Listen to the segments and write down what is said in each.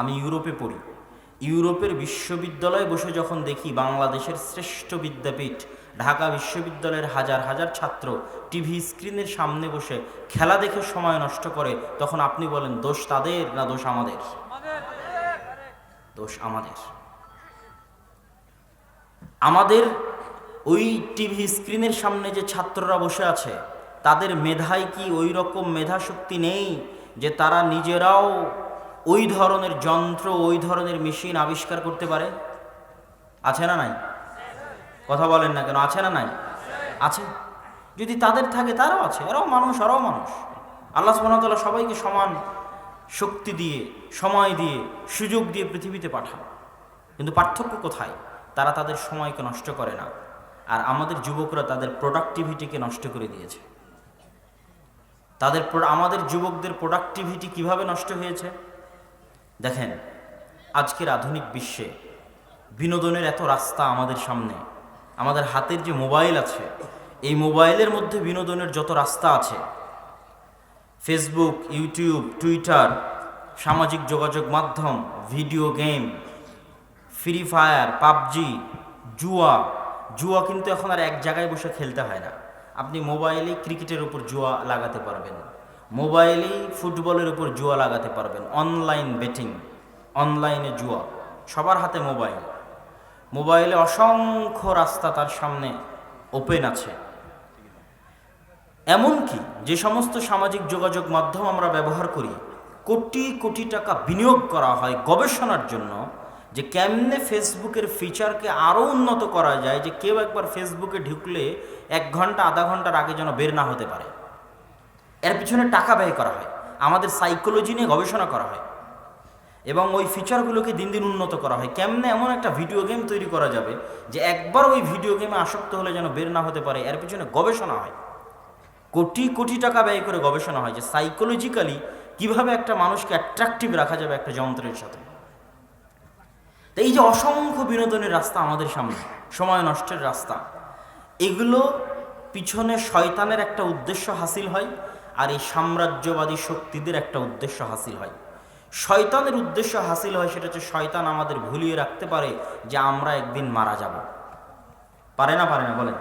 আমি ইউরোপে পড়ি। ইউরোপের বিশ্ববিদ্যালয়ে বসে যখন দেখি বাংলাদেশের শ্রেষ্ঠ বিদ্যাপীঠ, ঢাকা বিশ্ববিদ্যালয়ের হাজার হাজার ছাত্র টিভি স্ক্রিনের সামনে বসে খেলা দেখে সময় নষ্ট করে, তখন আপনি বলেন, দোষ তাদের না দোষ আমাদের? দোষ আমাদের। আমাদের ওই টিভি স্ক্রিনের সামনে যে ছাত্ররা বসে আছে, তাদের মেধায় কি ওই রকম মেধা শক্তি নেই যে তারা নিজেরাও ওই ধরনের যন্ত্র, ওই ধরনের মেশিন আবিষ্কার করতে পারে? আছে না নাই? কথা বলেন না কেন, আছে না নাই? আছে। যদি তাদের থাকে, তারাও আছে, এরাও মানুষ, আরও মানুষ। আল্লাহ সুবহানাহু সবাইকে সমান শক্তি দিয়ে, সময় দিয়ে, সুযোগ দিয়ে পৃথিবীতে পাঠান। কিন্তু পার্থক্য কোথায়? তারা তাদের সময়কে নষ্ট করে না। আর আমাদের যুবকরা তাদের প্রোডাক্টিভিটিকে নষ্ট করে দিয়েছে। তাদের আমাদের যুবকদের প্রোডাক্টিভিটি কীভাবে নষ্ট হয়েছে? দেখেন, আজকের আধুনিক বিশ্বে বিনোদনের এত রাস্তা আমাদের সামনে, আমাদের হাতের যে মোবাইল আছে, এই মোবাইলের মধ্যে বিনোদনের যত রাস্তা আছে ফেসবুক ইউটিউব টুইটার সামাজিক যোগাযোগ মাধ্যম video game free fire PUBG, জুয়া জুয়া কিন্তু এখন আর এক জায়গায় বসে খেলতে হয় না। আপনি মোবাইলে ক্রিকেটের উপর জুয়া লাগাতে পারবেন মোবাইলেই ফুটবলের উপর জুয়া লাগাতে পারবেন। অনলাইন বেটিং অনলাইনে জুয়া, সবার হাতে মোবাইল। মোবাইলে অসংখ্য রাস্তা তার সামনে ওপেন আছে। এমনকি যে সমস্ত সামাজিক যোগাযোগ মাধ্যম আমরা ব্যবহার করি, কোটি কোটি টাকা বিনিয়োগ করা হয় গবেষণার জন্য যে কেমনে ফেসবুকের ফিচারকে আরও উন্নত করা যায় যে কেউ একবার ফেসবুকে ঢুকলে এক ঘণ্টা, আধা ঘণ্টার আগে যেন বের না হতে পারে। এর পিছনে টাকা ব্যয় করা হয়। আমাদের সাইকোলজি নিয়ে গবেষণা করা হয়। এবং ওই ফিচারগুলোকে দিন দিন উন্নত করা হয়। কেমনে এমন একটা ভিডিও গেম তৈরি করা যাবে যে একবার ওই ভিডিও গেমে আসক্ত হলে যেন বের না হতে পারে, এর পিছনে গবেষণা হয়। কোটি কোটি টাকা ব্যয় করে গবেষণা হয় যে সাইকোলজিক্যালি কীভাবে একটা মানুষকে অ্যাট্রাকটিভ রাখা যাবে একটা যন্ত্রের সাথে। তো এই যে অসংখ্য বিনোদনের রাস্তা আমাদের সামনে, সময় নষ্টের রাস্তা, এগুলো পিছনে শয়তানের একটা উদ্দেশ্য হাসিল হয়। আর এই সাম্রাজ্যবাদী শক্তিদের একটা উদ্দেশ্য হাসিল হয়। শয়তানের উদ্দেশ্য হাসিল হয় সেটা হচ্ছে শয়তান আমাদের ভুলিয়ে রাখতে পারে যে আমরা একদিন মারা যাব। পারে না পারে না, বলেন।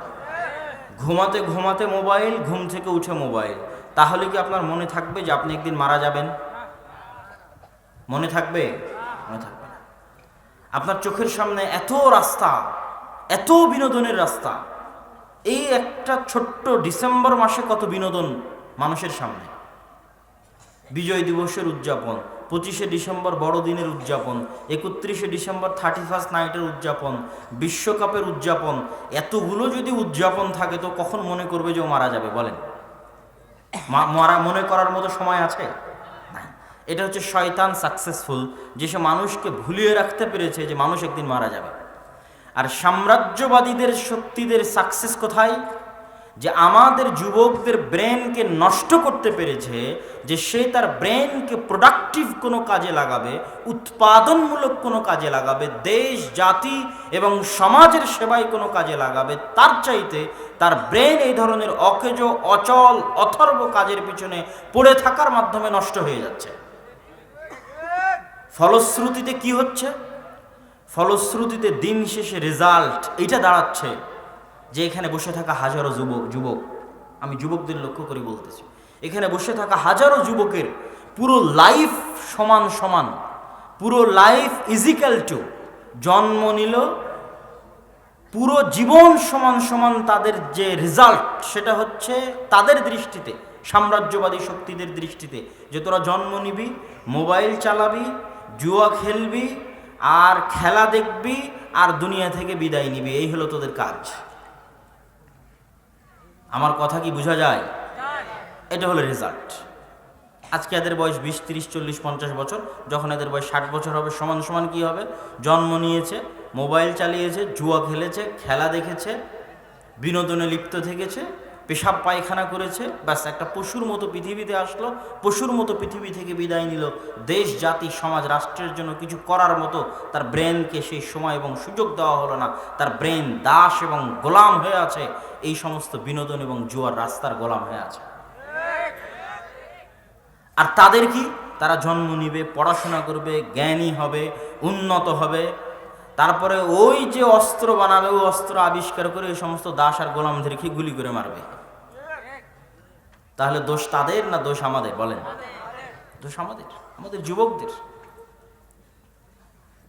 ঘুমাতে ঘুমাতে মোবাইল, ঘুম থেকে উঠে মোবাইল। তাহলে কি আপনার মনে থাকবে যে আপনি একদিন মারা যাবেন? মনে থাকবে? মনে থাকবে না। আপনার চোখের সামনে এত রাস্তা, এত বিনোদনের রাস্তা। এই একটা ছোট্ট ডিসেম্বর মাসে কত বিনোদন মানুষের সামনে। বিজয় দিবসের উদযাপন, পঁচিশে ডিসেম্বর বড়দিনের উদযাপন, একত্রিশে ডিসেম্বর থার্টি ফার্স্ট নাইটের উদযাপন, বিশ্বকাপের উদযাপন, এতগুলো যদি উদযাপন থাকে তো কখন মনে করবে যে ও মারা যাবে বলেন? মারা, মনে করার মতো সময় আছে? এটা হচ্ছে শয়তান সাকসেসফুল যে সে মানুষকে ভুলিয়ে রাখতে পেরেছে যে মানুষ একদিন মারা যাবে। আর সাম্রাজ্যবাদীদের, শক্তিদের সাকসেস কোথায়? যে আমাদের যুবকদের ব্রেনকে নষ্ট করতে পেরেছে, যে সে তার ব্রেনকে প্রোডাক্টিভ কোনো কাজে লাগাবে, উৎপাদনমূলক কোনো কাজে লাগাবে, দেশ, জাতি এবং সমাজের সেবায় কোনো কাজে লাগাবে, তার চাইতে তার ব্রেন এই ধরনের অকেজ, অচল, অথর্ব কাজের পিছনে পড়ে থাকার মাধ্যমে নষ্ট হয়ে যাচ্ছে। ফলশ্রুতিতে কি হচ্ছে? ফলশ্রুতিতে দিন শেষে রেজাল্ট এইটা দাঁড়াচ্ছে। যে এখানে বসে থাকা হাজারো যুবক যুবক, আমি যুবকদের লক্ষ্য করে বলতেছি, এখানে বসে থাকা হাজারো যুবকের পুরো লাইফ সমান সমান, পুরো লাইফ ইজিক্যাল টু জন্ম নিল, পুরো জীবন সমান সমান তাদের যে রেজাল্ট সেটা হচ্ছে তাদের দৃষ্টিতে, সাম্রাজ্যবাদী শক্তিদের দৃষ্টিতে, যে তোরা জন্ম নিবি মোবাইল চালাবি, জুয়া খেলবি, আর খেলা দেখবি, আর দুনিয়া থেকে বিদায় নিবি, এই হলো তোদের কাজ। আমার কথা কি বোঝা যায়? এটা হলো রেজাল্ট আজকে এদের বয়স বিশ তিরিশ চল্লিশ পঞ্চাশ বছর। যখন এদের বয়স ষাট বছর হবে সমান সমান কি হবে? জন্ম নিয়েছে মোবাইল চালিয়েছে জুয়া খেলেছে খেলা দেখেছে বিনোদনে লিপ্ত থেকেছে পেশাব পায়খানা করেছে, ব্যাস একটা পশুর মতো পৃথিবীতে আসলো, পশুর মতো পৃথিবী থেকে বিদায় নিল। দেশ, জাতি, সমাজ, রাষ্ট্রের জন্য কিছু করার মতো তার ব্রেনকে সেই সময় এবং সুযোগ দেওয়া হলো না। তার ব্রেন দাস এবং গোলাম হয়ে আছে। এই সমস্ত বিনোদন এবং জুয়ার রাস্তার গোলাম হয়ে আছে। আর তাদের কি? তারা জন্ম নিবে, পড়াশোনা করবে, জ্ঞানী হবে, উন্নত হবে। তারপরে ওই যে অস্ত্র বানাবে, ওই অস্ত্র আবিষ্কার করে ওই সমস্ত দাস আর গোলামদেরকে গুলি করে মারবে। তাহলে দোষ তাদের না দোষ আমাদের? বলেন। দোষ আমাদের আমাদের যুবকদের।